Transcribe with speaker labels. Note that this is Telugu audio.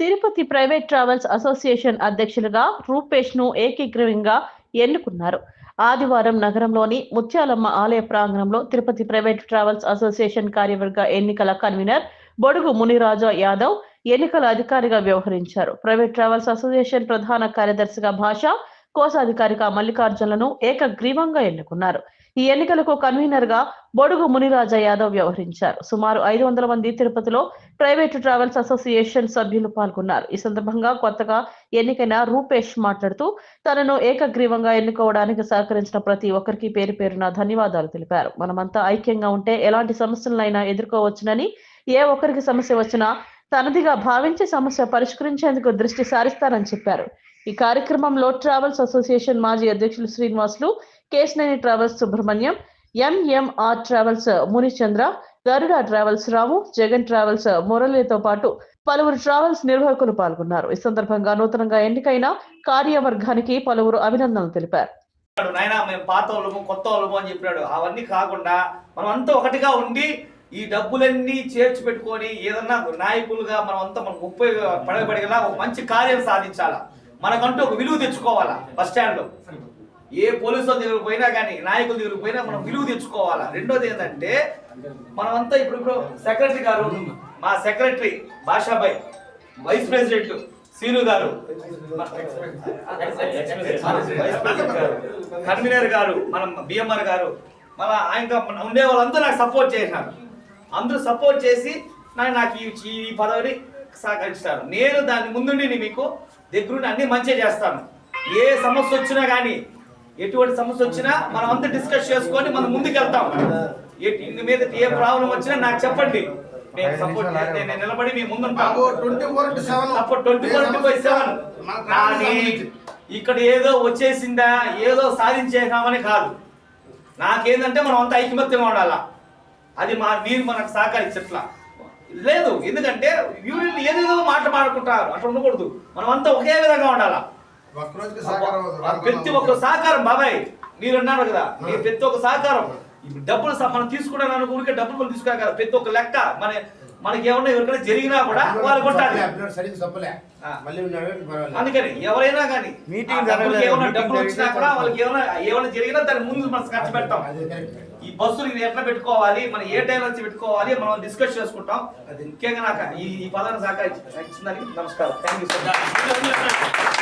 Speaker 1: తిరుపతి ప్రైవేట్ ట్రావెల్స్ అసోసియేషన్ అధ్యక్షులుగా రూపేష్ను ఏకీకృతంగా ఎన్నుకున్నారు. ఆదివారం నగరంలోని ముత్యాలమ్మ ఆలయ ప్రాంగణంలో తిరుపతి ప్రైవేట్ ట్రావెల్స్ అసోసియేషన్ కార్యవర్గ ఎన్నికల కన్వీనర్ బొడుగు మునిరాజా యాదవ్ ఎన్నికల అధికారిగా వ్యవహరించారు. ప్రైవేట్ ట్రావెల్స్ అసోసియేషన్ ప్రధాన కార్యదర్శిగా భాష కోశాధికారిగా మల్లికార్జునులను ఏకగ్రీవంగా ఎన్నుకున్నారు. ఈ ఎన్నికలకు కన్వీనర్గా బొడుగు మునిరాజా యాదవ్ వ్యవహరించారు. సుమారు ఐదు వందల మంది తిరుపతిలో ప్రైవేటు ట్రావెల్స్ అసోసియేషన్ సభ్యులు పాల్గొన్నారు. ఈ సందర్భంగా కొత్తగా ఎన్నికైన రూపేష్ మాట్లాడుతూ తనను ఏకగ్రీవంగా ఎన్నుకోవడానికి సహకరించిన ప్రతి ఒక్కరికి పేరు పేరున ధన్యవాదాలు తెలిపారు. మనమంతా ఐక్యంగా ఉంటే ఎలాంటి సమస్యలనైనా ఎదుర్కోవచ్చునని ఏ ఒక్కరికి సమస్య వచ్చినా తనదిగా భావించి సమస్య పరిష్కరించేందుకు దృష్టి సారిస్తారని చెప్పారు. ఈ కార్యక్రమంలో ట్రావెల్స్ అసోసియేషన్ మాజీ అధ్యక్షులు Srinivasulu Kesineni travels Subrahmanyam MMR travels Munichandra Garuda travels Ramu Jagan travels మురళితో పాటు పలువురు ట్రావెల్స్ నిర్వాహకులు పాల్గొన్నారు. ఈ సందర్భంగా నూతనంగా ఎన్నికైన కార్యవర్గానికి పలువురు అభినందనలు తెలిపారు.
Speaker 2: నాయన మేము పాత వాళ్ళము కొత్త వాళ్ళము అని చెప్పాడు. అవన్నీ కాకుండా మనం అంతా ఒకటిగా ఉండి ఈ డబ్బులన్నీ చేర్చి పెట్టుకొని ఏదన్నా నాయకులుగా మనం అంతా మనం ముప్పై ఒక మంచి కార్యం సాధించాలా? మనకంటూ ఒక విలువ తెచ్చుకోవాలా? బస్ స్టాండ్లో. ఏ పోలీసుల దగ్గరకు పోయినా కానీ నాయకుల దగ్గరకు పోయినా మనం విలువ తెచ్చుకోవాలా? రెండోది ఏంటంటే మనమంతా ఇప్పుడు ఇప్పుడు సెక్రటరీ గారు మా secretary భాషాబాయ్ vice president Seenu garu garu convener గారు మనం బిఎంఆర్ గారు మన ఆయన ఉండే వాళ్ళందరూ నాకు సపోర్ట్ చేసినారు. అందరూ సపోర్ట్ చేసి నాకు ఈ పదవిని సహకరిస్తారు. నేను దాని ముందుండి మీకు దగ్గరుండి అన్ని మంచిగా చేస్తాను. ఏ సమస్య వచ్చినా కానీ ఎటువంటి సమస్య వచ్చినా మనం అంతా డిస్కస్ చేసుకొని మనం ముందుకు వెళ్తాం ఏ- ఇంక మీద ఏ ప్రాబ్లం వచ్చినా నాకు చెప్పండి. నేను సపోర్ట్ నేను నిలబడి మీ
Speaker 3: ఇంటూ
Speaker 2: కానీ ఇక్కడ ఏదో వచ్చేసిందా ఏదో సాధించేసామని కాదు. నాకేందంటే మనం అంతా ఐకమత్యంగా ఉండాలా. అది మా మీరు మనకు సహకరించట్లా. లేదు ఎందుకంటే యూనిట్ ఏదేదో మాటలు మాడుకుంటారు అట్లా ఉండకూడదు. మనం అంతా ఒకే విధంగా ఉండాలా. ప్రతి ఒక్క సహకారం బాబాయ్ మీరు అన్నారు కదా మీరు ప్రతి ఒక్క సహకారం. డబ్బులు మనం తీసుకున్నాను ఊరికే డబ్బులు మనం కదా ప్రతి ఒక్క లెక్క. మన మనకి ఏమన్నా ఎవరికైనా జరిగినా కూడా వాళ్ళు కొట్టాలి. అందుకని ఎవరైనా కానీ
Speaker 4: మీటింగ్
Speaker 2: ఏమైనా డబ్బులు వచ్చినా కూడా వాళ్ళకి ఏమైనా ఏమైనా జరిగినా దాని ముందు మనం ఖర్చు పెడతాం. ఈ బస్సులు ఎట్లా పెట్టుకోవాలి మనం ఏ టైం నుంచి పెట్టుకోవాలి మనం డిస్కస్ చేసుకుంటాం. అది. ముఖ్యంగా నాకు ఈ పదాన్ని సహకరించిందానికి నమస్కారం. Thank you so much